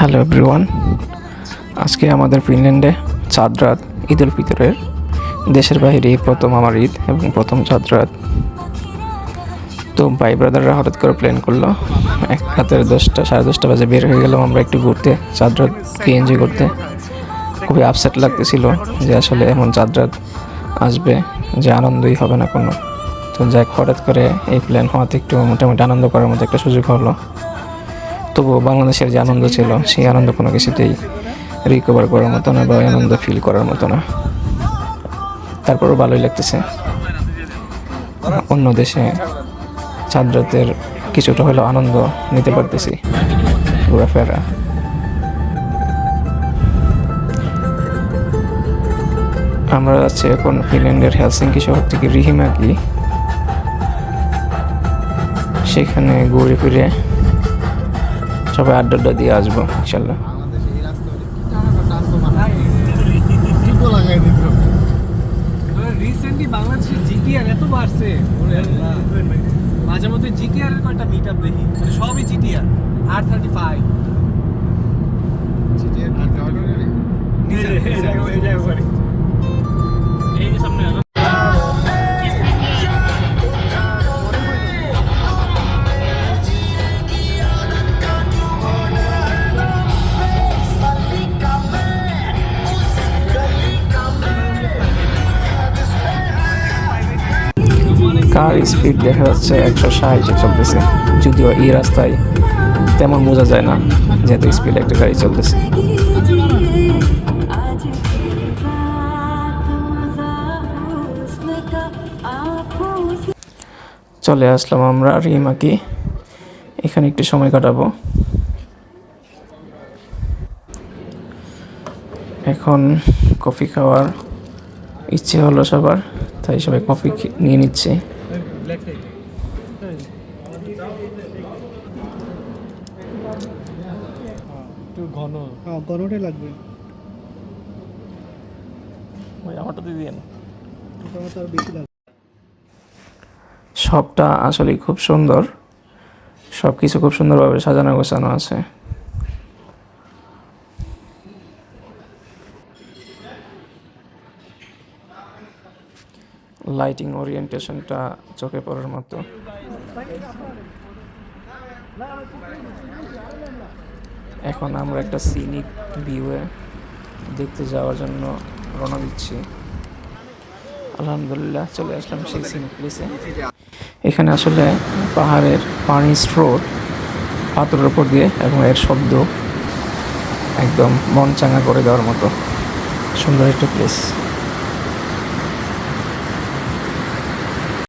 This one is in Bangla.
হ্যালো এভরিওয়ান আজকে আমাদের ফিনল্যান্ডে চাঁদ রাত ঈদ উল ফিতরের দেশের বাইরে প্রথম আমার ঈদ এবং প্রথম চাঁদ রাত তো ভাই ব্রাদাররা হঠাৎ করে প্ল্যান করল, এক রাতের দশটা, সাড়ে দশটা বাজে বের হয়ে গেলাম আমরা একটু ঘুরতে চাঁদ রাতকে এনজয় করতে। খুবই আপসেট লাগতেছিল যে আসলে এমন চাঁদ রাত আসবে যে আনন্দই হবে না কোনো। তো যাক, হঠাৎ করে এই প্ল্যান হওয়াতে একটু মোটামুটি আনন্দ করার মতো একটা সুযোগ হলো। তবুও বাংলাদেশের যে আনন্দ ছিল, সেই আনন্দ কোনো কিছুতেই রিকভার করার মতো না বা আনন্দ ফিল করার মতো না। তারপরও ভালোই লাগতেছে। অন্য দেশে রাতের কিছুটা হলেও আনন্দ নিতে পারতেছি, ঘোরাফেরা। আমরা যাচ্ছি এখন ফিনল্যান্ডের হেলসিঙ্কি শহর থেকে রিহিমাকি। সেখানে ঘুরে ফিরে সবাই আড্ডা আড্ডা দিয়ে আসব ইনশাল্লাহ। রিসেন্টলি বাংলাদেশের জিটিআর এত বাড়ছে মাঝে মধ্যে জিটিআর এর কয়টা মিট আপ দেখি মানে সবই GTR R thirty five car speed দেখা যাচ্ছে একশো ষাটে চলতেছে যদিও এই রাস্তায় তেমন বোঝা যায় না যেহেতু স্পিড একটা গাড়ি চলতেছে। চলে আসলাম আমরা রিমাকি। এখানে একটু সময় কাটাবো। এখন কফি খাওয়ার ইচ্ছে হলো সবার, তাই সবাই কফি নিয়ে নিচ্ছে। একটু ঘন। হ্যাঁ গরমটাই লাগবে। আমারটা দিয়ে দিন ওটা আর বেশি লাগবে সবটা আসলে খুব সুন্দর। সব কিছু খুব সুন্দরভাবে সাজানো গোছানো আছে। লাইটিং ওরিয়েন্টেশনটা চোখে পড়ার মতো। এখন আমরা একটা সিনিক ভিউয়ে দেখতে যাওয়ার জন্য রওনা দিচ্ছি। আলহামদুলিল্লাহ, চলে আসলাম সেই সিনিক প্লেসে এখানে আসলে পাহাড়ের পানি স্রোত পাথরের উপর দিয়ে এবং এর শব্দ একদম মন চাঙা করে দেওয়ার মতো। সুন্দর একটা প্লেস